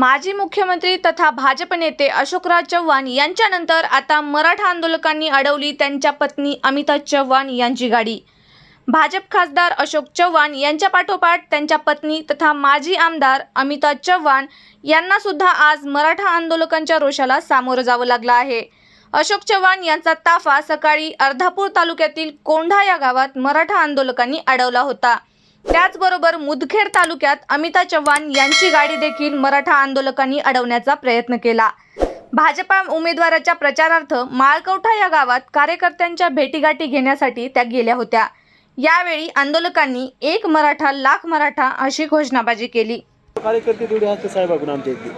माजी मुख्यमंत्री तथा भाजप नेते अशोकराज चव्हाण यांच्यानंतर आता मराठा आंदोलकांनी अडवली त्यांच्या पत्नी अमिता चव्हाण यांची गाडी. भाजप खासदार अशोक चव्हाण यांच्या पाठोपाठ त्यांच्या पत्नी तथा माजी आमदार अमिता चव्हाण यांना सुद्धा आज मराठा आंदोलकांच्या रोषाला सामोरं जावं लागलं आहे. अशोक चव्हाण यांचा ताफा सकाळी अर्धापूर तालुक्यातील कोंढा या गावात मराठा आंदोलकांनी अडवला होता. त्याचबरोबर मुदखेड तालुक्यात अमिता चव्हाण यांची गाडी देखील मराठा आंदोलकांनी अडवण्याचा प्रयत्न केला. भाजपा उमेदवाराच्या प्रचारार्थ माळकवठा या गावात कार्यकर्त्यांच्या भेटीगाठी घेण्यासाठी त्या गेल्या होत्या. यावेळी आंदोलकांनी एक मराठा लाख मराठा अशी घोषणाबाजी केली. कार्यकर्ते तेवढे असते साहेबाकडून आमच्या इथे.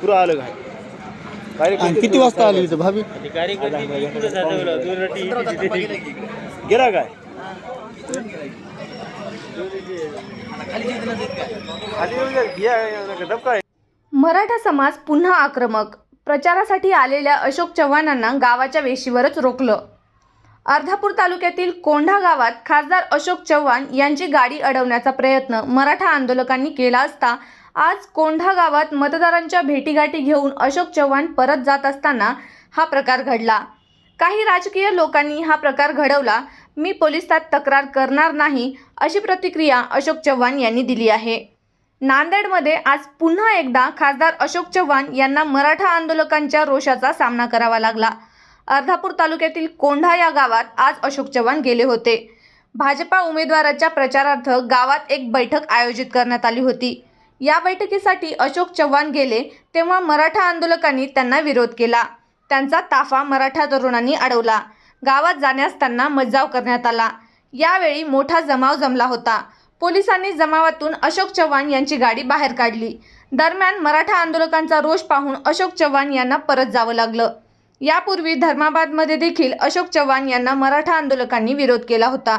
पुरं आलं काय? आणि कार्यकर्ते किती वाजता आली इथं भाभी गेला काय? मराठा समाज पुन्हा आक्रमक. प्रचारासाठी आलेल्या अशोक चव्हाणांना गावाच्या वेशीवरच रोखलं. अर्धापूर तालुक्यातील कोंढा गावात खासदार अशोक चव्हाण यांची गाडी अडवण्याचा प्रयत्न मराठा आंदोलकांनी केला असता आज कोंढा गावात मतदारांच्या भेटीगाठी घेऊन अशोक चव्हाण परत जात असताना हा प्रकार घडला. काही राजकीय लोकांनी हा प्रकार घडवला. मी पोलिसात तक्रार करणार नाही अशी प्रतिक्रिया अशोक चव्हाण यांनी दिली आहे. नांदेडमध्ये आज पुन्हा एकदा खासदार अशोक चव्हाण यांना मराठा आंदोलकांच्या रोषाचा सामना करावा लागला. अर्धापूर तालुक्यातील कोंढा या गावात आज अशोक चव्हाण गेले होते. भाजपा उमेदवाराच्या प्रचारार्थ गावात एक बैठक आयोजित करण्यात आली होती. या बैठकीसाठी अशोक चव्हाण गेले तेव्हा मराठा आंदोलकांनी त्यांना विरोध केला. त्यांचा ताफा मराठा तरुणांनी अडवला. गावात जाण्यास त्यांना मज्जाव करण्यात आला. यावेळी मोठा जमाव जमला होता. पोलिसांनी जमावातून अशोक चव्हाण यांची गाडी बाहेर काढली. दरम्यान मराठा आंदोलकांचा रोष पाहून अशोक चव्हाण यांना परत जावं लागलं. यापूर्वी धर्माबादमध्ये देखील अशोक चव्हाण यांना मराठा आंदोलकांनी विरोध केला होता.